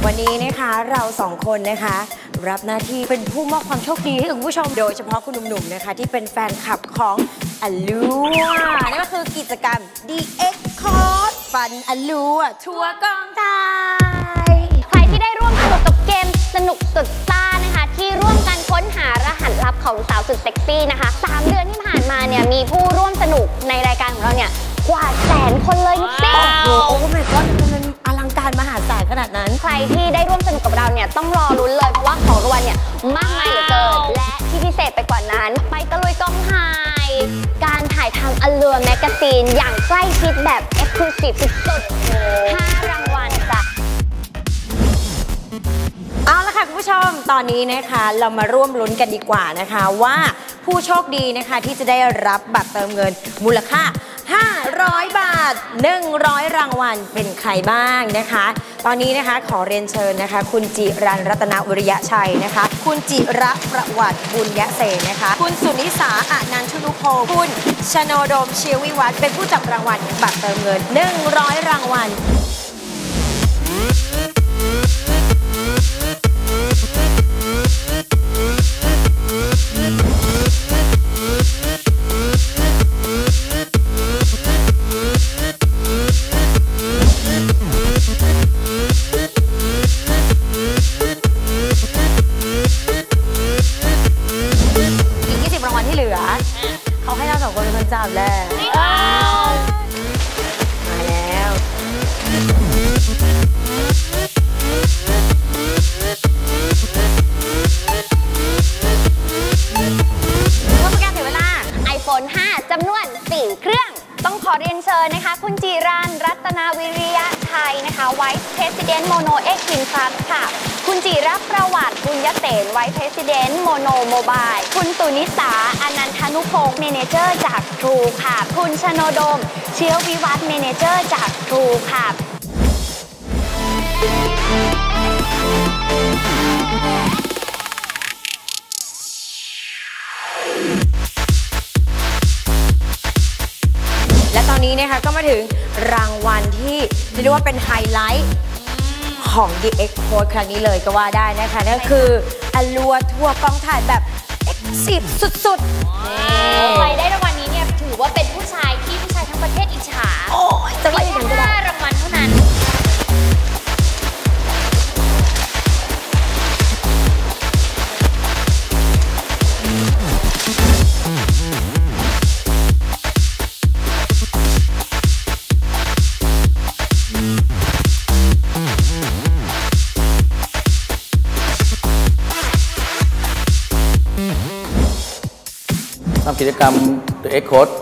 สองคนนะคะ รับหน้าที่เป็นผู้มอบความโชคดีให้กับคุณผู้ชม โดยเฉพาะคุณหนุ่มๆนะคะ ที่เป็นแฟนคลับของอลัวนั่นก็คือกิจกรรม DX c o r d ฟันอลัวทัวร์กองไทยใครที่ได้ร่วมสนุกกับเกมสนุกสุดซ่านะคะ ที่ร่วมกันค้นหารหัสลับของสาวสุดเซ็กซี่นะคะ3เดือนที่ผ่านมาเนี่ยมีผู้ร่วมสนุกในรายการของเราเนี่ยกว่าแสนคนเลยนุ๊กซี่โอ้โห ศาลขนาดนั้น ใครที่ได้ร่วมสนุกกับเราเนี่ยต้องรอลุ้นเลย เพราะว่าของรางวัลเนี่ยมากมายเหลือเกิน และที่พิเศษไปกว่านั้น ไปตะลุยกองถ่าย การถ่ายทำอลัวแมกกาซีน อย่างใกล้ชิดแบบเอ็กซ์คลูซีฟสุดๆ5รางวัลจ้ะเอาละค่ะคุณผู้ชมตอนนี้นะคะเรามาร่วมลุ้นกันดีกว่านะคะว่าผู้โชคดีนะคะที่จะได้รับบัตรเติมเงินมูลค่า 500 บาท 100 รางวัลเป็นใครบ้างนะคะ ตอนนี้นะคะขอเรียนเชิญนะคะ คุณจิรันรัตนวิริยะชัยนะคะ คุณจิระประวัติบุญยะเสนนะคะ คุณสุนิสาอานันชุนุโพคุณชโนโดมเชียวิวัฒน์เป็นผู้จับรางวัลบัตรเติมเงิน 100 รางวัล รับแหละมาแล้วเพื่อเป็นการเสียเวลา iPhone 5จำนวน 4 เครื่อง ต้องขอเรียนเชิญนะคะ คุณจีรันรัตนาวิริยะไทยนะคะ Vice President Mono X King Plus ค่ะคุณจีรับประวัติบุญยเสน Vice President Mono Mobile คุณสุนิสาอนันทนุพงศ์ Manager จาก True ค่ะ คุณชโนโดม เชื้อวิวัฒน์ Manager จาก True ค่ะและตอนนี้นะคะก็มาถึงรางวัลที่เรียกได้ว่าเป็นไฮไลท์ของ The X Code ครั้งนี้เลยก็ว่าได้นะคะนั่นก็คืออลัวทัวร์กองถ่ายแบบ X10 สุดๆใครได้ราง สำหรับกิจกรรม The X Code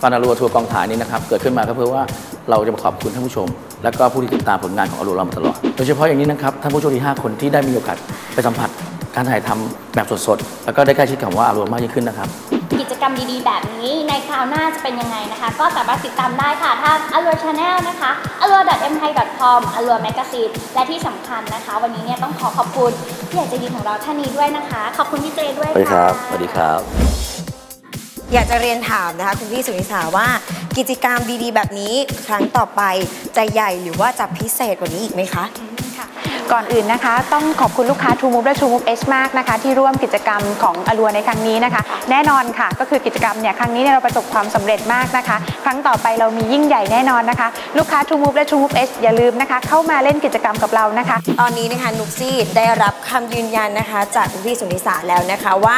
ฟานารัวทัวร์กองถ่ายนี้นะครับ เกิดขึ้นมาก็เพื่อว่าเราจะมาขอบคุณท่านผู้ชม และก็ผู้ที่ติดตามผลงานของอรัวเรามาตลอด โดยเฉพาะอย่างนี้นะครับ ท่านผู้โชคดี5คนที่ได้มีโอกาสไปสัมผัส การถ่ายทำแบบสดๆ แล้วก็ได้ใกล้ชิดกับว่าอรัวมากยิ่งขึ้นนะครับ กิจกรรมดีๆ แบบนี้ในคราวหน้าจะเป็นยังไงนะคะ ก็สามารถติดตามได้ค่ะทาง a l u r Channel นะคะ a l u r m t h a i c o m a l u r Magazine และที่สำคัญนะคะ วันนี้เนี่ยต้องขอขอบคุณผู้ใหญ่ใจดีของเราท่านนี้ด้วยนะคะ ขอบคุณพี่เจด้วยสวัสดีคค่ะรับสวัสดีครับ อยากจะเรียนถามนะคะคุณพี่สุนิสาว่ากิจกรรมดีๆ แบบนี้ครั้งต่อไปจะใหญ่หรือว่าจะพิเศษกว่านี้อีกไหมคะ ก่อนอื่นนะคะ ต้องขอบคุณลูกค้า True Move และ True Move H มากนะคะ ที่ร่วมกิจกรรมของอลัวในครั้งนี้นะคะ แน่นอนค่ะ ก็คือกิจกรรมเนี่ยครั้งนี้เนี่ยเราประสบความสำเร็จมากนะคะ ครั้งต่อไปเรามียิ่งใหญ่แน่นอนนะคะ ลูกค้า True Move และ True Move H อย่าลืมนะคะ เข้ามาเล่นกิจกรรมกับเรานะคะ ตอนนี้นะคะนุกซี่ได้รับคำยืนยันนะคะ จากคุณพี่สุนิสาแล้วนะคะว่า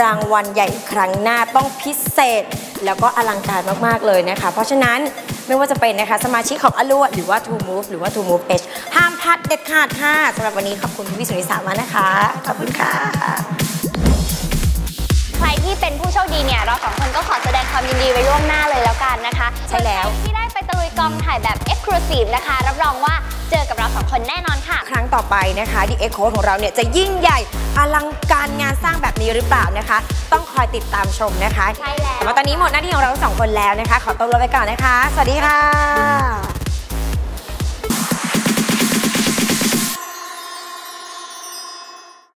รางวัลใหญ่ครั้งหน้าต้องพิเศษ แล้วก็อลังการมาก ๆ เลยนะคะ เพราะฉะนั้นไม่ว่าจะเป็นนะคะ สมาชิกของอลัวหรือว่า True Move หรือว่า True Move H ห้ามพลาดเด็ดขาดค่ะสำหรับวันนี้ขอบคุณคุณพี่สุนิสามากนะคะ ขอบคุณค่ะ ใครที่เป็นผู้โชคดีเนี่ย เราสองคนก็ขอแสดงความยินดีไว้ล่วงหน้าเลยแล้วกันนะคะใช่แล้วส่นใครที่ได้ไปตะลุยกองถ่ายแบบ Exclusive นะคะ รับรองว่าเจอกับเราสองคนแน่นอนค่ะครั้ง ต่อไปนะคะดีเอ็กโคของเราเนี่ยจะยิ่งใหญ่อลังการงานสร้างแบบนี้หรือเปล่านะคะ ต้องคอยติดตามชมนะคะใช่แล้วแต่ว่าตอนนี้หมดหน้าที่ของเราทั้งสองคนแล้วนะคะ ขอตัวลาไปก่อนนะคะ สวัสดีค่ะ